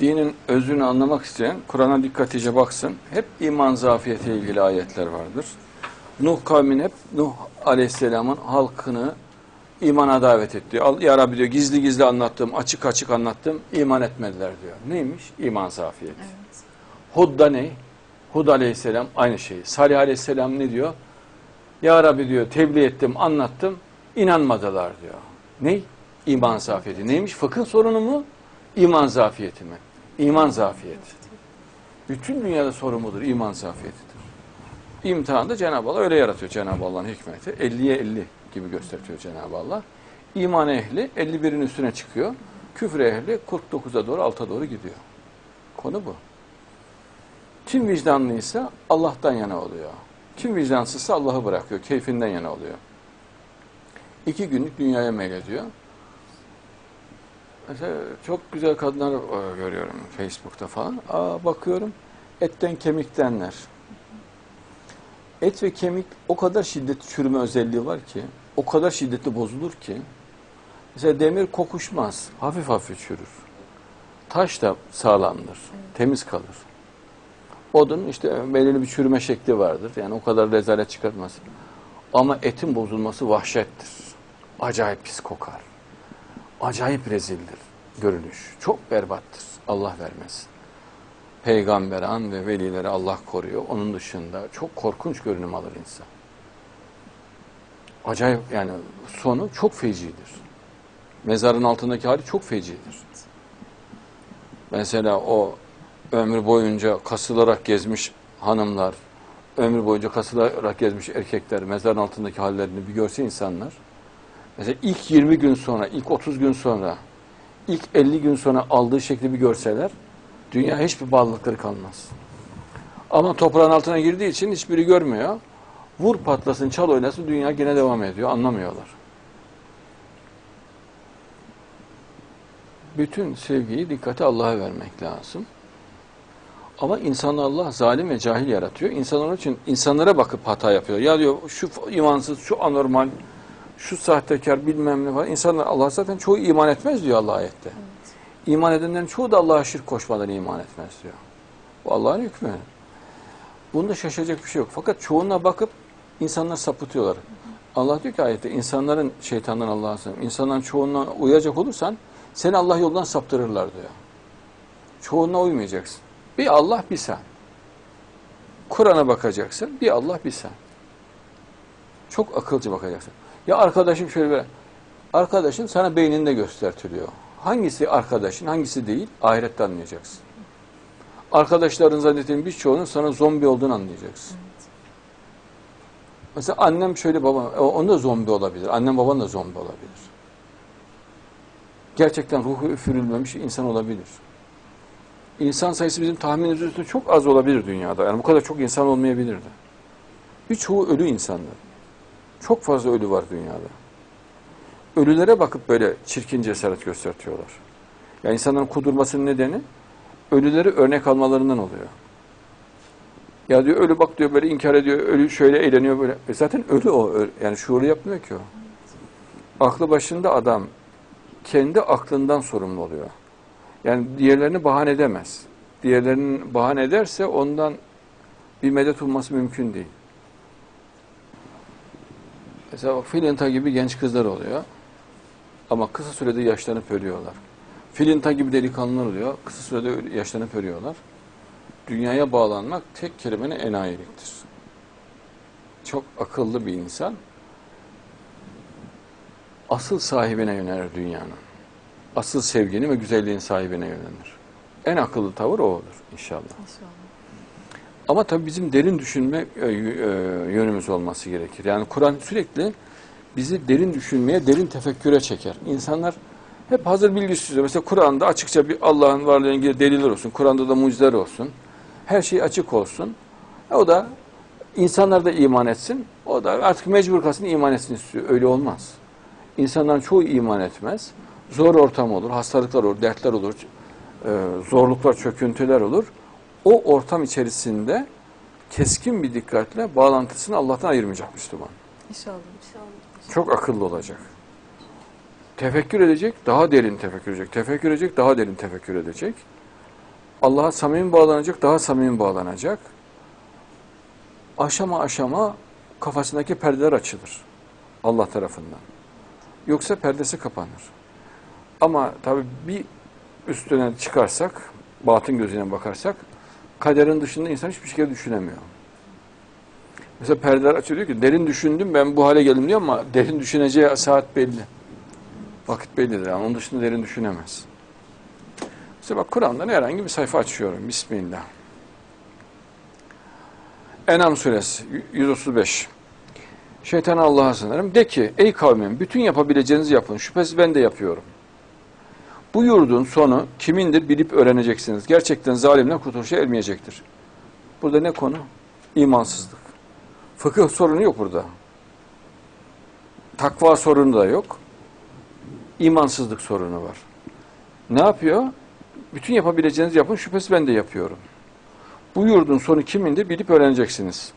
dinin özünü anlamak isteyen Kur'an'a dikkatlice baksın. Hep iman zafiyeti ilgili ayetler vardır. Nuh kavmin hep Nuh aleyhisselamın halkını imana davet etti. Ya Rabbi diyor gizli gizli anlattım, açık açık anlattım, iman etmediler diyor. Neymiş? İman zafiyeti. Hud da ne? Hud aleyhisselam aynı şey. Salih aleyhisselam ne diyor? Ya Rabbi diyor tebliğ ettim, anlattım, inanmadılar diyor. Ne? İman zafiyeti. Neymiş? Fıkıh sorunu mu? İman zafiyeti mi? İman zafiyeti. Bütün dünyada sorun budur, iman zafiyetidir. İmtihanda Cenab-ı Allah öyle yaratıyor Cenab-ı Allah'ın hikmeti. 50'ye 50 gibi gösteriyor Cenab-ı Allah. İman ehli 51'in üstüne çıkıyor. Küfür ehli 49'a doğru alta doğru gidiyor. Konu bu. Kim vicdanlıysa Allah'tan yana oluyor. Kim vicdansızsa Allah'ı bırakıyor. Keyfinden yana oluyor. İki günlük dünyaya meylediyor. Mesela çok güzel kadınlar e, görüyorum Facebook'ta falan. Aa, bakıyorum etten kemiktenler. Et ve kemik o kadar şiddetli çürüme özelliği var ki, o kadar şiddetli bozulur ki, mesela demir kokuşmaz, hafif hafif çürür. Taş da sağlamdır, temiz kalır. Odun işte belirli bir çürüme şekli vardır. Yani o kadar rezalet çıkartmaz. Ama etin bozulması vahşettir. Acayip pis kokar. Acayip rezildir görünüş. Çok berbattır. Allah vermesin. Peygamber an ve velileri Allah koruyor. Onun dışında çok korkunç görünüm alır insan. Acayip yani sonu çok fecidir. Mezarın altındaki hali çok fecidir. Mesela o ömür boyunca kasılarak gezmiş hanımlar, ömür boyunca kasılarak gezmiş erkekler, mezarın altındaki hallerini bir görse insanlar, mesela ilk 20 gün sonra, ilk 30 gün sonra, ilk 50 gün sonra aldığı şekli bir görseler, dünya hiçbir bağlılıkları kalmaz. Ama toprağın altına girdiği için hiçbiri görmüyor. Vur patlasın, çal oynasın, dünya yine devam ediyor, anlamıyorlar. Bütün sevgiyi dikkate Allah'a vermek lazım. Ama insan Allah zalim ve cahil yaratıyor. İnsan onun için insanlara bakıp hata yapıyor. Ya diyor şu imansız, şu anormal, şu sahtekar bilmem ne falan. İnsanlar Allah zaten çoğu iman etmez diyor Allah ayette. İman edenlerin çoğu da Allah'a şirk koşmadan iman etmez diyor. Bu Allah'ın hükmü. Bunda şaşacak bir şey yok. Fakat çoğuna bakıp insanlar sapıtıyorlar. Allah diyor ki ayette insanların şeytandan Allah'a sığınırım. İnsanların çoğuna uyacak olursan seni Allah yoldan saptırırlar diyor. Çoğuna uymayacaksın. Bir Allah bir sen. Kur'an'a bakacaksın. Bir Allah bir sen. Çok akılcı bakacaksın. Ya arkadaşım şöyle bir arkadaşın sana beyninde göstertiliyor. Hangisi arkadaşın, hangisi değil ahirette anlayacaksın. Arkadaşların zannettiğin birçoğunun sana zombi olduğunu anlayacaksın. Mesela annem şöyle baba, o da zombi olabilir. Annem baban da zombi olabilir. Gerçekten ruhu üfürülmemiş insan olabilir. İnsan sayısı bizim tahminimiz üstünde çok az olabilir dünyada. Yani bu kadar çok insan olmayabilirdi. Birçoğu ölü insanlar. Çok fazla ölü var dünyada. Ölülere bakıp böyle çirkin cesaret göstertiyorlar. Yani insanların kudurmasının nedeni ölüleri örnek almalarından oluyor. Ya diyor ölü bak diyor böyle inkar ediyor, ölü şöyle eğleniyor böyle. E zaten ölü o. Yani şuuru yapmıyor ki o. Aklı başında adam kendi aklından sorumlu oluyor. Yani diğerlerini bahane edemez. Diğerlerinin bahane ederse ondan bir medet umması mümkün değil. Mesela bak Filinta gibi genç kızlar oluyor. Ama kısa sürede yaşlanıp ölüyorlar. Filinta gibi delikanlılar oluyor. Kısa sürede yaşlanıp ölüyorlar. Dünyaya bağlanmak tek kelimenin enayiliktir. Çok akıllı bir insan asıl sahibine yönelir dünyanın. Asıl sevginin ve güzelliğin sahibine yönelir. En akıllı tavır o olur inşallah. İnşallah. Ama tabii bizim derin düşünme e, e, yönümüz olması gerekir. Yani Kur'an sürekli bizi derin düşünmeye, derin tefekküre çeker. İnsanlar hep hazır bilgi istiyor. Mesela Kur'an'da açıkça bir Allah'ın varlığıyla ilgili deliller olsun. Kur'an'da da mucizeler olsun. Her şey açık olsun. E, O da insanlar da iman etsin. O da artık mecbur kalsın iman etsin istiyor. Öyle olmaz. İnsanların çoğu iman etmez. Zor ortam olur, hastalıklar olur, dertler olur, zorluklar, çöküntüler olur. O ortam içerisinde keskin bir dikkatle bağlantısını Allah'tan ayırmayacak Müslüman. İnşallah. İnşallah. Çok akıllı olacak. Tefekkür edecek, daha derin tefekkür edecek. Tefekkür edecek, daha derin tefekkür edecek. Allah'a samimi bağlanacak, daha samimi bağlanacak. Aşama aşama kafasındaki perdeler açılır Allah tarafından. Yoksa perdesi kapanır. Ama tabii bir üstüne çıkarsak, batın gözüne bakarsak, kaderin dışında insan hiçbir şey düşünemiyor. Mesela perdeler açılıyor ki derin düşündüm ben bu hale geldim diyor ama derin düşüneceği saat belli. Vakit bellidir yani onun dışında derin düşünemez. Mesela bak Kur'an'dan herhangi bir sayfa açıyorum. Bismillah. Enam suresi 135. Şeytana Allah'a sığınırım. De ki ey kavmim bütün yapabileceğinizi yapın. Şüphesiz ben de yapıyorum. Bu yurdun sonu kimindir bilip öğreneceksiniz. Gerçekten zalimden kurtuluşa ermeyecektir. Burada ne konu? İmansızlık. Fıkıh sorunu yok burada. Takva sorunu da yok. İmansızlık sorunu var. Ne yapıyor? Bütün yapabileceğinizi yapın, şüphesiz ben de yapıyorum. Bu yurdun sonu kimindir bilip öğreneceksiniz.